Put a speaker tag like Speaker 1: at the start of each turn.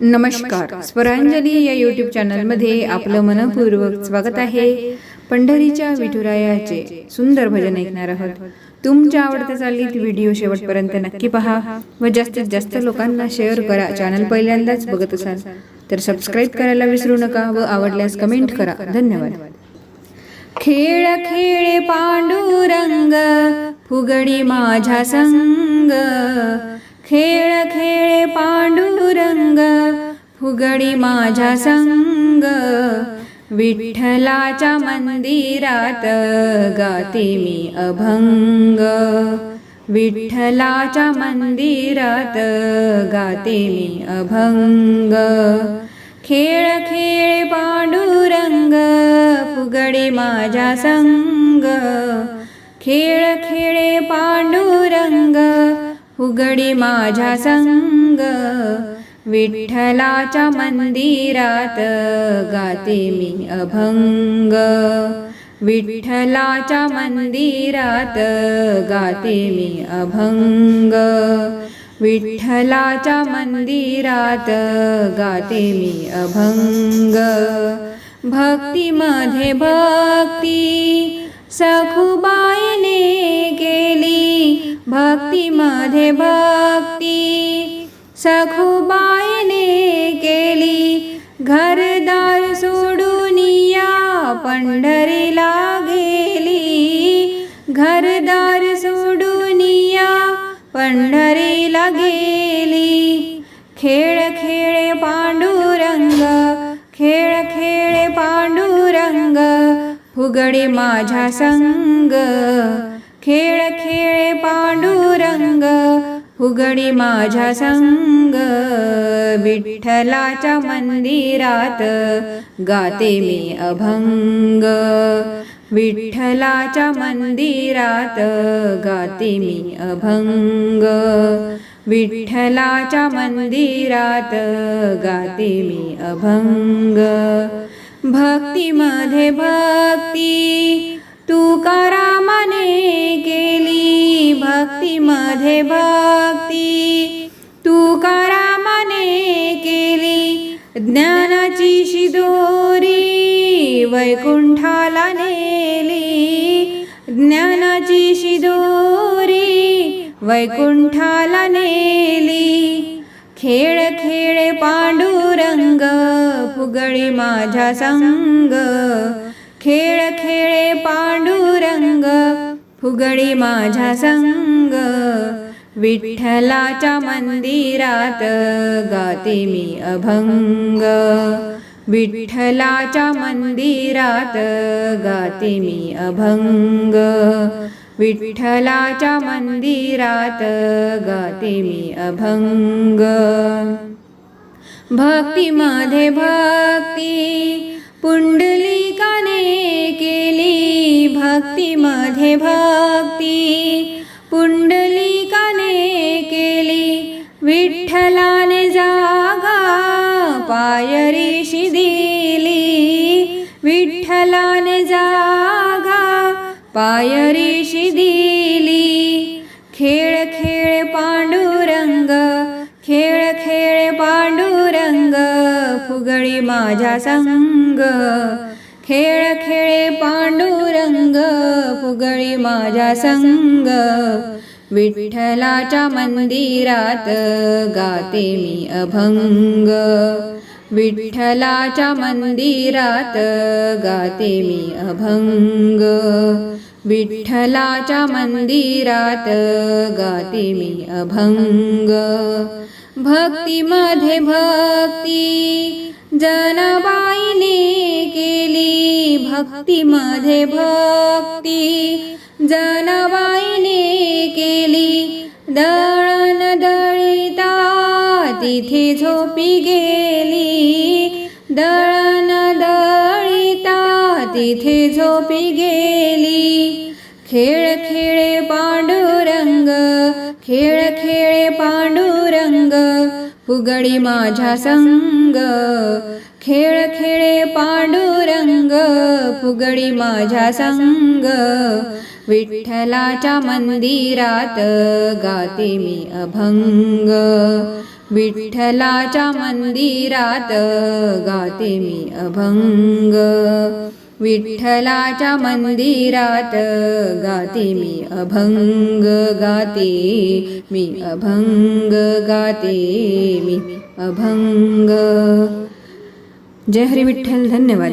Speaker 1: नमस्कार. स्वरांजली या यूट्यूब चॅनलमध्ये आपलं मनपूर्वक स्वागत आहे. पंढरीच्या विठुरायाचे सुंदर भजन ऐकणार आहोत. तुमच्या आवडत्या चालीत व्हिडिओ शेवटपर्यंत नक्की पहा. व जास्तीत जास्त लोकांना शेअर करा. चॅनल पहिल्यांदाच बघत असाल. तर सबस्क्राईब करायला विसरू नका व आवडल्यास कमेंट करा. धन्यवाद. खेळ खेळे पांडुरंग फुगडी माझ्या संग. खेळ खेळे पांडुरंग फुगडी माझ्या संग विठ्ठलाच्या मंदिरात गाते मी अभंग. विठ्ठलाच्या मंदिरात गाते मी अभंग. खेळ खेळ पांडुरंग फुगडी माझ्या संग. खेळ खेळे पांडुरंग फुगडी माझ्या संग. विठ्ठलाच्या मंदिरात गाते मी अभंग. विठ्ठलाच्या मंदिरात गाते मी अभंग. विठ्ठलाच्या मंदिरात गाते मी अभंग. भक्तीमध्ये भक्ती सखुबाईने केली. भक्तीमध्ये भक्ती सखुबाईने केली. घरदार सोडून या पंढरीला गेली. घरदार सोडून या पंढरीला गेली. खेळ खेळे पांडुरंग खेळ खेळे पांडुरंग फुगडे माझ्या संग. खेळ खेळे पांडुरंग उघडी माझ्या संग विठ्ठलाच्या मंदिरात गाते मी अभंग. विठ्ठलाच्या मंदिरात गाते मी अभंग. विठ्ठलाच्या मंदिरात गाते मी अभंग. भक्तीमध्ये भक्ती तुकारामाने केली भक्तीमध्ये भक्ती. तुकारामाने केली ज्ञानाची शिदोरी. वैकुंठाला नेली ज्ञानाची शिदोरी. वैकुंठाला नेली. खेळ खेळ पांडुरंग फुगळी माझ्या संग. खेळ खेळ फुगडी माझ्या संग. विठ्ठलाच्या मंदिरात गाते मी अभंग. विठ्ठलाच्या मंदिरात गाते मी अभंग. विठ्ठलाच्या मंदिरात गाते मी अभंग. भक्तीमध्ये भक्ती पुंडली भक्तीमध्ये भक्ती पुंडलिकाने केली. विठ्ठलाने जागा पायरीशी दिली विठ्ठलाने जागा पायरीशी दिली खेळ खेळ पांडुरंग खेळ खेळ पांडुरंग फुगळी माझ्या संग. खेळ खेळे पांडुरंग फुगळी माझ्या संग. विठ्ठलाच्या मंदिरात गाते मी अभंग. विठ्ठलाच्या मंदिरात गाते मी अभंग. विठ्ठलाच्या मंदिरात गाते मी अभंग. भक्तीमध्ये भक्ती जनबाईने केली. भक्तीमध्ये भक्ती जनबाईने केली. दळण दळिता तिथे झोपी गेली. दळण तिथे झोपी गेली. खेळ खेळे पांडुरंग खेळ खेळे पांडुरंग फुगडी माझ्या संग. खेळ खेळे पांडुरंग फुगडी माझ्या संग. विठ्ठलाच्या मंदिरात गाते मी अभंग. विठ्ठलाच्या मंदिरात गाते मी अभंग. विठ्ठलाच्या मंदिरात गाते मी अभंग गाते मी अभंग गाते मी अभंग. जय हरी विठ्ठल धन्यवाद.